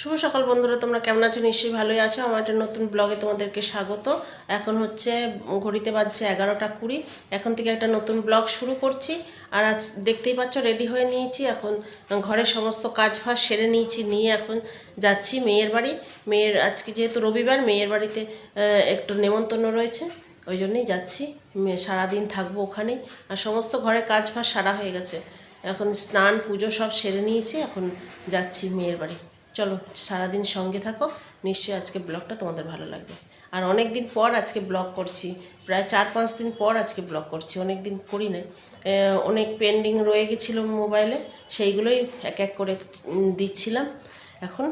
শুভ সকাল বন্ধুরা, তোমরা কেমন আছো? নিশ্চয়ই ভালোই আছো। আমার একটা নতুন ব্লগে তোমাদেরকে স্বাগত। এখন হচ্ছে ঘড়িতে বাজছে এগারোটা কুড়ি। এখন থেকে একটা নতুন ব্লগ শুরু করছি। আর আজ দেখতেই পাচ্ছ, রেডি হয়ে নিয়েছি। এখন ঘরের সমস্ত কাজ ফাজ সেরে নিয়েছি। নিয়ে এখন যাচ্ছি মেয়ের বাড়ি। মেয়ের, আজকে যেহেতু রবিবার, মেয়ের বাড়িতে একটু নেমন্তন্ন রয়েছে। ওই জন্যই যাচ্ছি। সারাদিন থাকব ওখানেই। আর সমস্ত ঘরের কাজ ফাজ সারা হয়ে গেছে। এখন স্নান, পুজো সব সেরে নিয়েছি। এখন যাচ্ছি মেয়ের বাড়ি। চলো সারাদিন সঙ্গে থাকো, নিশ্চয়ই আজকে ব্লগটা তোমাদের ভালো লাগবে। আর অনেক দিন পর আজকে ব্লগ করছি, প্রায় চার পাঁচ দিন পর আজকে ব্লগ করছি অনেক দিন করি না অনেক পেন্ডিং রয়ে গেছিল মোবাইলে, সেইগুলোই এক এক করে দিচ্ছিলাম। এখন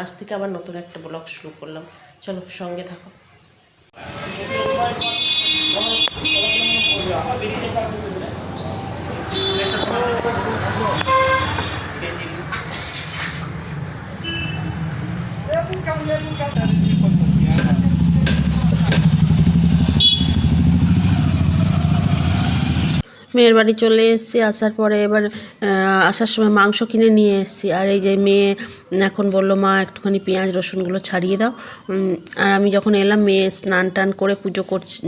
আজ থেকে আবার নতুন একটা ব্লগ শুরু করলাম। চলো সঙ্গে থাকো। nunca, nunca. মেয়ের বাড়ি চলে এসেছি, আসার পরে এবার আসার সময় মাংস কিনে নিয়ে এসেছি। আর এই যে মেয়ে এখন বলল, মা, একটুখানি পেঁয়াজ, রসুনগুলো ছাড়িয়ে দাও। আর আমি যখন এলাম, মেয়ে স্নান টান করে পুজো করছি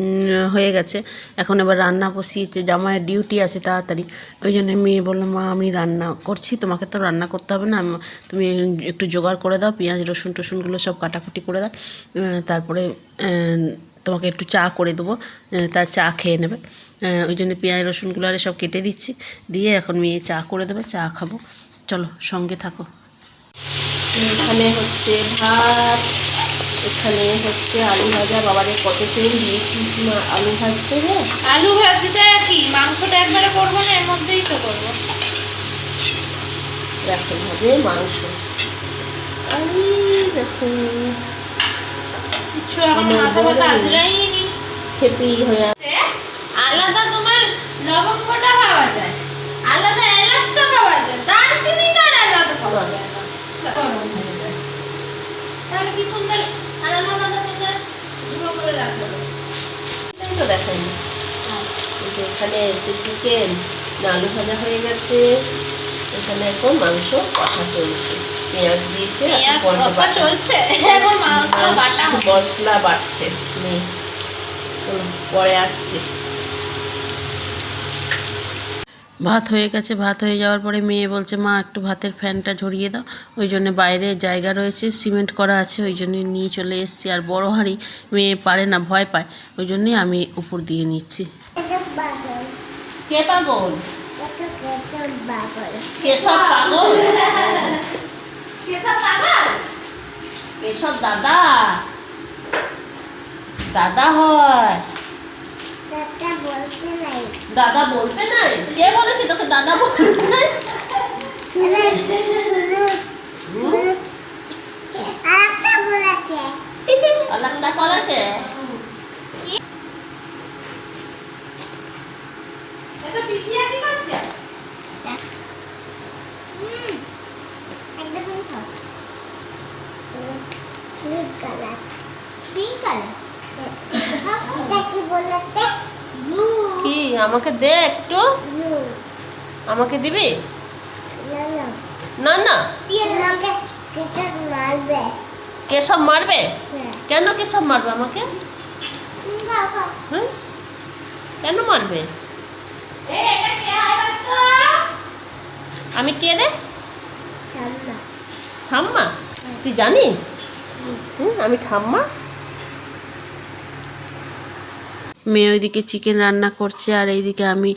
হয়ে গেছে। এখন এবার রান্না বসিয়েছে জামায়ের ডিউটি আছে তাড়াতাড়ি। ওই জন্য মেয়ে বলল, মা, আমি রান্না করছি, তোমাকে তো রান্না করতে হবে না। তুমি একটু জোগাড় করে দাও, পেঁয়াজ, রসুন, টসুনগুলো সব কাটাকুটি করে দাও। তারপরে তোমাকে একটু চা করে দেবো। তার চা খেয়ে নেবে। ওই জন্য পেঁয়াজ রসুনগুলো আরে সব কেটে দিচ্ছি। দিয়ে এখন মেয়ে চা করে দেবে চা খাব। চলো সঙ্গে থাকো। এখানে হচ্ছে ভাত এখানে হচ্ছে আলু ভাজা। বাবারে কত তেল দিয়েছিস মা আলু ভাজতে হ্যাঁ আলু ভাজিটা কি? মাংসটা একবারে করব না এর মধ্যেই তো করব। দেখো হবে মাংস। আরে এখন মাথা ব্যথা। আজরাইনি খেপি হয়ে আলাদা তোমার লবঙ্গটা যায়। আলাদা এলাচটা খাওয়া যায়। দারচিনিটা আলাদা যায়। তাহলে কি সুন্দর? আলাদা আলাদা করে গুঁড়ো করে রাখল এই তো দেখাইনি এখানে চিকেন। আলু ভাজা হয়ে গেছে। এখানে এখন মাংস কষা চলছে। পেঁয়াজ দিয়েছে চলছে। মাংস মশলা নেই পরে আসছে। ভাত হয়ে গেছে ভাত হয়ে যাওয়ার পরে মেয়ে বলছে মা একটু ভাতের ফ্যানটা ঝরিয়ে দাও। ওই জন্য বাইরে জায়গা রয়েছে সিমেন্ট করা আছে ওই জন্য নিয়ে চলে এসেছি। আর বড় হাঁড়ি মেয়ে পারে না ভয় পায়। ওই জন্যই আমি উপর দিয়ে নিচ্ছি। কে পাগল। কেশব পাগল? কেশব দাদা? দাদা? হয়। দাদা বলতে নাই। কে বলেছে তোকে দাদা বলতে নাই? আলাদা এটা পিছিয়ে কি আমাকে দে একটু। আমাকে দিবি? না না। কেসব মারবে। কেন কেসব মারবে আমাকে? হুম? কেন মারবে? হয় আমি কে রে? ঠাম্মা? তুই জানিস? হুম আমি ঠাম্মা? মেয়ে ওইদিকে চিকেন রান্না করছে আর এইদিকে আমি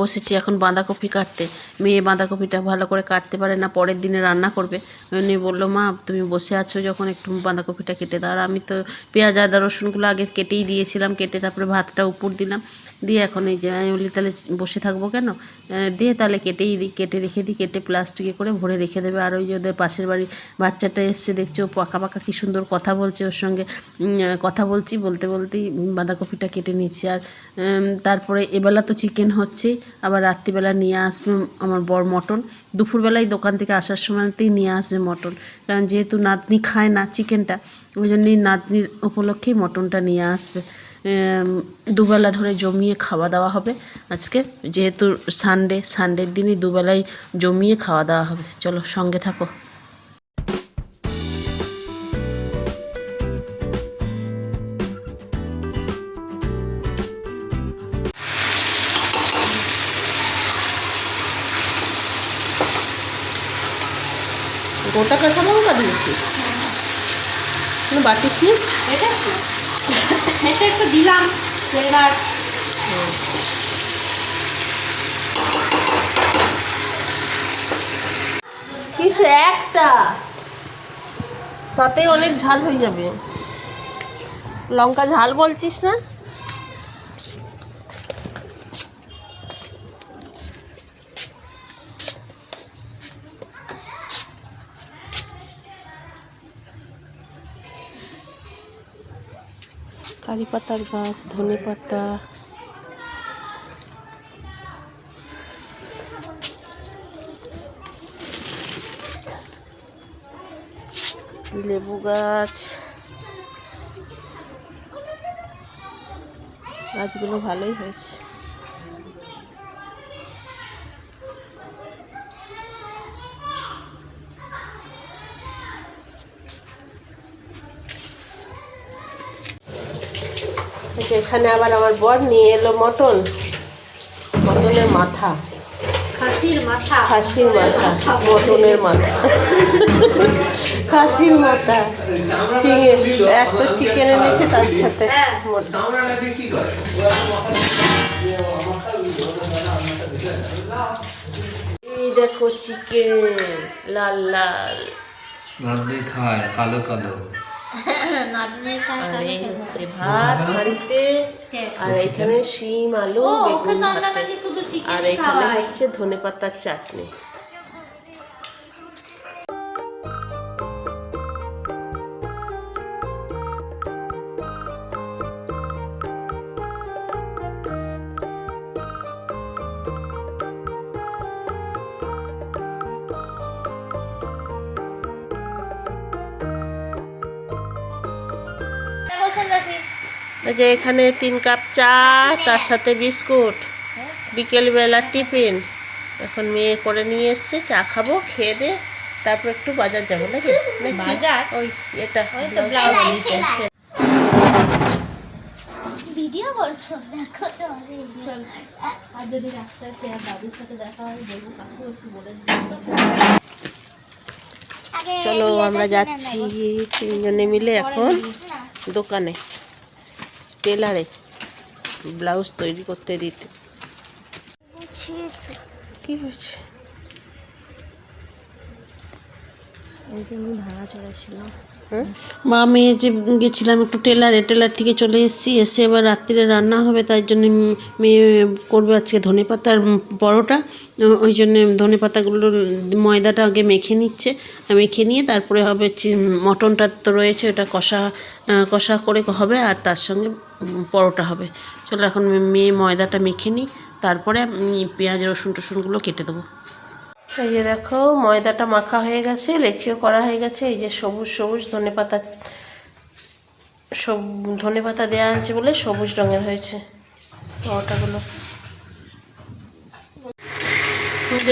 বসেছি এখন বাঁধাকপি কাটতে। মেয়ে বাঁধাকপিটা ভালো করে কাটতে পারে না, পরের দিনে রান্না করবে। উনি বলল, মা, তুমি বসে আছো যখন একটু বাঁধাকপিটা কেটে দাও। আর আমি তো পেঁয়াজ, আদা, রসুনগুলো আগে কেটেই দিয়েছিলাম, কেটে তারপরে ভাতটা উপর দিলাম। দিয়ে এখন এই যে আমি বলি, তাহলে বসে থাকব কেন? দিয়ে তাহলে কেটেই দিই কেটে রেখে দিই কেটে প্লাস্টিকে করে ভরে রেখে দেবে। আর ওই যে ওদের পাশের বাড়ি বাচ্চাটা এসছে, দেখছ পাকা পাকা কি সুন্দর কথা বলছে ওর সঙ্গে। কথা বলছি, বলতে, বলতেই বাঁধাকপিটা কেটে নিচ্ছি। আর তারপরে এবেলা তো চিকেন হচ্ছে, আবার রাত্রিবেলা নিয়ে আসবে আমার বর মটন। দুপুরবেলায় দোকান থেকে আসার সময়তেই নিয়ে আসবে মটন। কারণ যেহেতু নাতনি খায় না চিকেনটা, ওই জন্যই নাতনির উপলক্ষেই মটনটা নিয়ে আসবে। দুবেলা ধরে জমিয়ে খাওয়া দাওয়া হবে। আজকে যেহেতু সানডে সানডের দিনই দুবেলায় জমিয়ে খাওয়া দাওয়া হবে। চলো সঙ্গে থাকো। গোটা কাঁচা লঙ্কা দিয়েছি বাটিস নি এটা এটা একটু দিলাম ফ্লেভার কিসে একটা? তাতে অনেক ঝাল হয়ে যাবে। লঙ্কা ঝাল বলছিস না? কারি পাতার গাছ ধনে পাতা। লেবু গাছ। গাছগুলো ভালোই হয়েছে। এখানে আবার আমার বর নিয়ে এলো মটন। মটনের মাথা। খাসির মাথা। খাসির মাথা। মটনের মাথা। খাসির মাথা। চিকেন এক তো চিকেন এনেছে তার সাথে হ্যাঁ। এই দেখো চিকেন লাল লাল। ভাবলে খায় কালো কালো। আর এই হচ্ছে ভাত হাঁড়িতে আর এখানে শিম আলু আর এখানে হচ্ছে ধনে পাতার চাটনি। এই যে এখানে তিন কাপ চা তার সাথে বিস্কুট বিকেলবেলা টিফিন। এখন মেয়ে করে নিয়ে এসছে চা খাব খেয়ে দে তারপর একটু বাজার যাব নাকি? বাজার? ওই এটা ওই তো ব্লাউজ নিতে এসছে। ভিডিও করছ? দেখো তো আর যদি রাস্তায় ফেরার দাদুর সাথে দেখা হয় বলব কাকু একটু বলে চলো আমরা যাচ্ছি তিনজনে মিলে এখন দোকানে। টেলারে ব্লাউজ তৈরি করতে দিতে। কি হয়েছে? হ্যাঁ? মা মেয়ে যে গেছিলাম একটু টেলারে টেলার থেকে চলে এসেছি এসে এবার রাত্রিরে রান্না হবে তাই জন্য মেয়ে করবে আজকে ধনে পাতার পরোটা। ওই জন্য ধনে পাতাগুলো ময়দাটা আগে মেখে নিচ্ছে। মেখে নিয়ে তারপরে হবে মটনটা তো রয়েছে ওটা কষা কষা করে হবে আর তার সঙ্গে পরোটা হবে। চলো এখন মেয়ে ময়দাটা মেখে নিই, তারপরে পেঁয়াজ, রসুন টসুনগুলো কেটে দেবো। এই যে দেখো, ময়দাটা মাখা হয়ে গেছে, লেচিও করা হয়ে গেছে, এই যে সবুজ সবুজ ধনে পাতা, সব ধনে পাতা দেওয়া আছে বলে সবুজ রঙের হয়েছে পরোটাগুলো।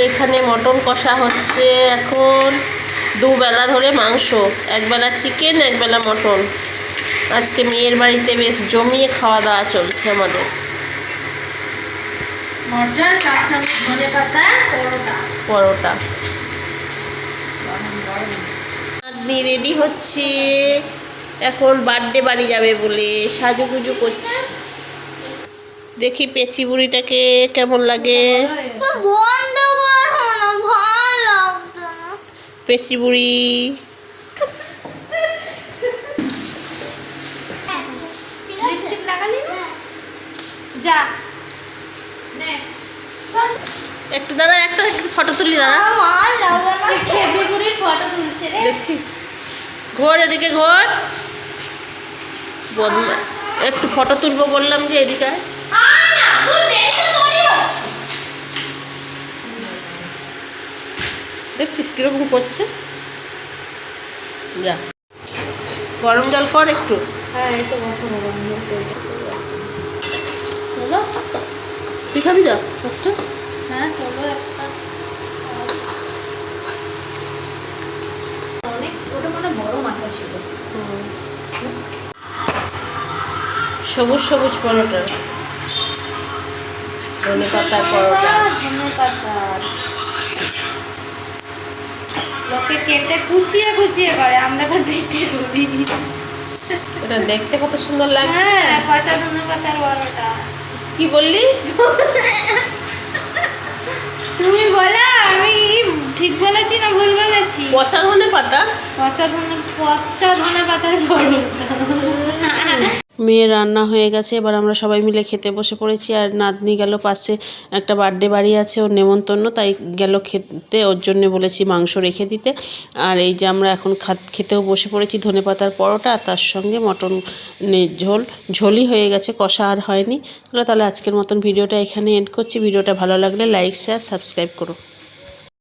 এখানে মটন কষা হচ্ছে এখন দুবেলা ধরে মাংস, একবেলা চিকেন একবেলা মটন। আজকে মেয়ের বাড়িতে বেশ জমিয়ে খাওয়া দাওয়া চলছে আমাদের। পরোটা। রেডি হচ্ছে। এখন বার্থডে বাড়ি যাবে বলে সাজুগুজু করছে। দেখি পেঁচি বুড়িটাকে কেমন লাগে। পেঁচি বুড়ি। লাগালি না? যা। নে। একটু দাঁড়া একটা ফটো তুলি দাঁড়া। ফটো তুলছে দেখছিস? ঘোর এদিকে ঘোর। একটু ফটো তুলবো বললাম যে এদিকে দেখছিস কীরকম করছে? যা। গরম জল কর একটু। হ্যাঁ এই তো বছর চলো। তুই খাবি যা? একটা? হ্যাঁ চলো একটা। অনেক ওটা মানে বড় মাথা ছিল। সবুজ সবুজ পরোটা। ধনে পাতার পরোটা। ধনে পাতার লোকে কেটে কুচিয়ে কুচিয়ে করে আমরা আবার বেটে করি এটা দেখতে কত সুন্দর লাগছে। হ্যাঁ পচা ধনে পাতার বড়টা। কি বললি? তুমি বলো আমি ঠিক বলেছি না ভুল বলেছি? পচা ধনে পাতা পচা ধনে পচা ধনে পাতার বড়টা। মেয়ের রান্না হয়ে গেছে। এবার আমরা সবাই মিলে খেতে বসে পড়েছি আর নাতনি গেল পাশে একটা বার্থডে বাড়ি আছে, ওর নেমন্তন্ন। তাই গেল খেতে, ওর জন্য বলেছি মাংস রেখে দিতে। আর এই যে আমরা এখন খাত খেতেও বসে পড়েছি ধনে পাতার পরোটা, আর তার সঙ্গে মটন ঝোল। ঝোলই হয়ে গেছে, কষা আর হয়নি। তাহলে আজকের মতন ভিডিওটা এখানে এন্ড করছি। ভিডিওটা ভালো লাগলে লাইক শেয়ার সাবস্ক্রাইব করো